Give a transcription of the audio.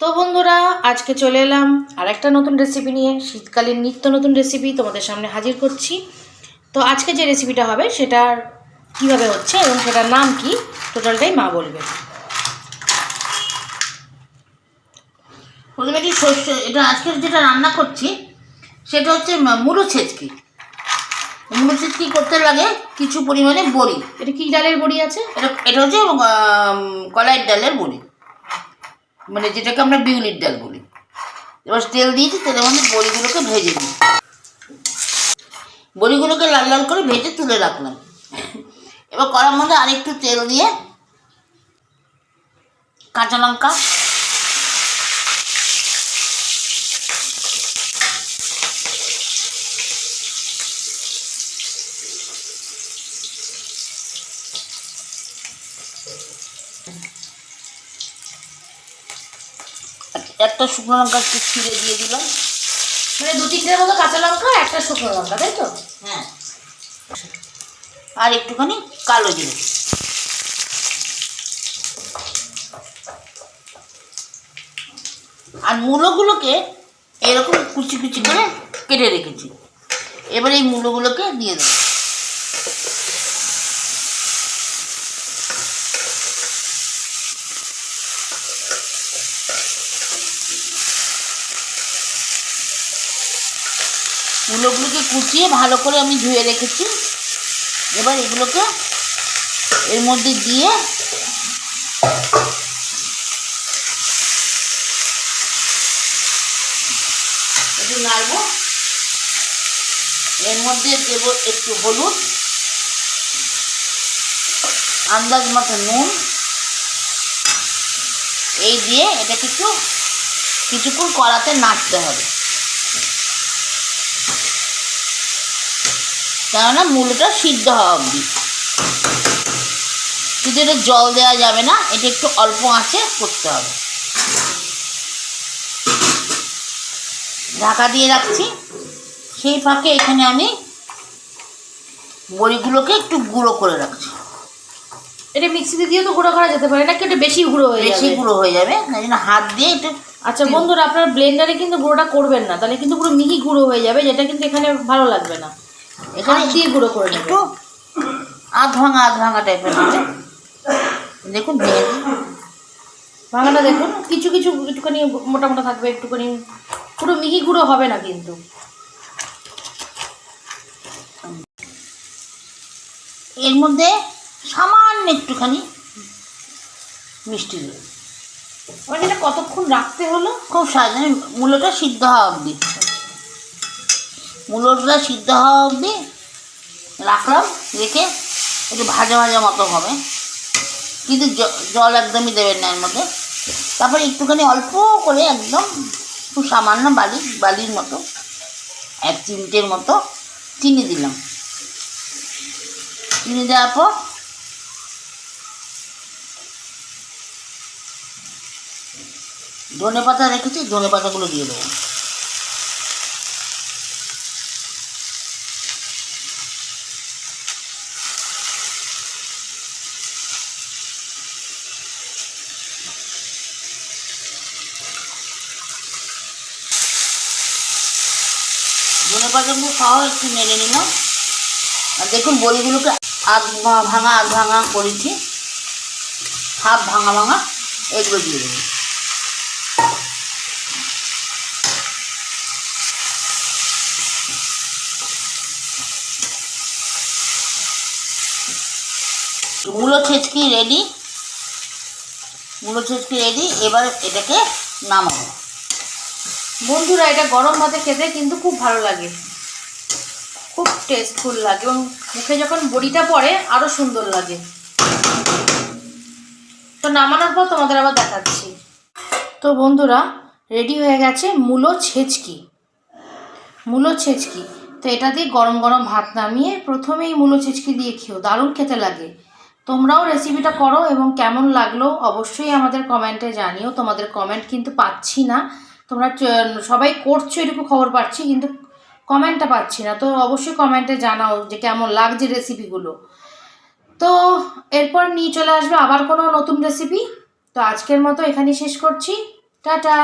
তো বন্ধুরা আজকে চলে এলাম আরেকটা নতুন রেসিপি নিয়ে শীতকালীন নিত্য নতুন রেসিপি তোমাদের সামনে হাজির করছি। তো আজকে যে রেসিপিটা হবে সেটার কীভাবে হচ্ছে এবং সেটার নাম কি টোটালটাই মা বলবে। প্রথমে কি শস্য এটা আজকের যেটা রান্না করছি সেটা হচ্ছে মুড়ো ছেচকি। মুড়ো ছেচকি করতে লাগে কিছু পরিমাণে বড়ি। এটা কি ডালের বড়ি আছে? এটা এটা হচ্ছে কলাইয়ের ডালের বড়ি। মানে যেটাকে আমরা বিউলির ডাল বলি। এবার তেল দিয়েছি, তেলের মধ্যে বড়িগুলোকে ভেজে দিই বড়িগুলোকে লাল লাল করে ভেজে তুলে রাখলাম। এবার কড়ার মধ্যে আরেকটু তেল দিয়ে কাঁচা লঙ্কা একটা শুকনো লঙ্কা একটু ছিঁড়ে দিয়ে দিলাম। মানে দু তিনটের মতো কাঁচা লঙ্কা একটা শুকনো লঙ্কা তাই তো? হ্যাঁ। আর একটুখানি কালো জিরে। আর মূলোগুলোকে এরকম কুচি কুচি করে কেটে রেখেছি। এবার এই মূলোগুলোকে দিয়ে দেবো। মূলোগুলোকে কুচিয়ে ভালো করে আমি ধুয়ে রেখেছি। এবার এগুলোকে এর মধ্যে দিয়ে একটু নাড়ব। এর মধ্যে দেব একটু হলুদ, আন্দাজ মতো নুন। এই দিয়ে এটাকে একটু কিছুক্ষণ কড়াতে নাড়তে হবে। কেননা মূলটা সিদ্ধ হওয়া অবধি। কিন্তু এটা জল দেওয়া যাবে না এটা একটু অল্প আঁচে করতে হবে। ঢাকা দিয়ে রাখছি। সেই ফাঁকে এখানে আমি বড়িগুলোকে একটু গুঁড়ো করে রাখছি। এটা মিক্সিতে দিয়ে তো গুঁড়ো করা যেতে পারে নাকি এটা বেশি গুঁড়ো হয়ে বেশি গুঁড়ো হয়ে যাবে তাই জন্য হাত দিয়ে একটু আচ্ছা বন্ধুরা আপনারা ব্লেন্ডারে কিন্তু গুঁড়োটা করবেন না তাহলে কিন্তু পুরো মিহি গুঁড়ো হয়ে যাবে যেটা কিন্তু এখানে ভালো লাগবে না। এখানে দিয়ে গুঁড়ো করে নেবে? একটু আধ ভাঙা আধ ভাঙা টাইপের হবে। দেখুন ভেঙে ভাঙাটা দেখুন কিছু কিছু একটুখানি মোটা মোটা থাকবে একটুখানি। পুরো মিহি গুঁড়ো হবে না কিন্তু। এর মধ্যে সামান্য একটুখানি মিষ্টি দেবে এবার এটা কতক্ষণ রাখতে হলো? খুব সাধারণ মূলোটা সিদ্ধ হওয়া অবধি। মূলোটা সিদ্ধ হওয়া অবধি রাখলাম, রেখে একটু ভাজা ভাজা মতো হবে। কিন্তু জল একদমই দেবেন না এর মধ্যে। তারপরে একটুখানি অল্প করে একদম খুব সামান্য বালি, বালির মতো, এক চিমটের মতো চিনি দিলাম। চিনি দেওয়ার পর ধনে পাতা রেখেছি ধনে পাতাগুলো দিয়ে দেবো। ধনে পাতাগুলো সহ একটু নেড়ে নিলাম। আর দেখুন, বড়িগুলোকে আধ ভাঙা আধ ভাঙা করেছি। হাফ ভাঙা ভাঙা এগুলো দিয়ে দেবো। মূলো ছেচকি রেডি মূলো ছেচকি রেডি এবার এটাকে নামাবো। বন্ধুরা, এটা গরম ভাতে খেতে কিন্তু খুব ভালো লাগে। খুব টেস্টফুল লাগে এবং মুখে যখন বড়িটা পড়ে আরও সুন্দর লাগে। তো নামানোর পর তোমাদের আবার দেখাচ্ছি। তো বন্ধুরা রেডি হয়ে গেছে মূলো ছেচকি। মূলো ছেচকি। তো এটা দিয়ে গরম গরম ভাত নামিয়ে প্রথমেই মূলো ছেচকি দিয়ে খেও, দারুণ খেতে লাগে। তোমরাও রেসিপিটা করো এবং কেমন লাগল অবশ্যই আমাদের কমেন্টে জানিও। তোমাদের কমেন্ট কিন্তু পাচ্ছি না। তোমরা সবাই করছ এরকম খবর পাচ্ছি, কিন্তু কমেন্টটা পাচ্ছি না। তো অবশ্যই কমেন্টে জানাও যে কেমন লাগছে রেসিপিগুলো তো এরপর নিয়ে চলে আসবে আবার কোনো নতুন রেসিপি তো আজকের মতো এখানেই শেষ করছি। টাটা!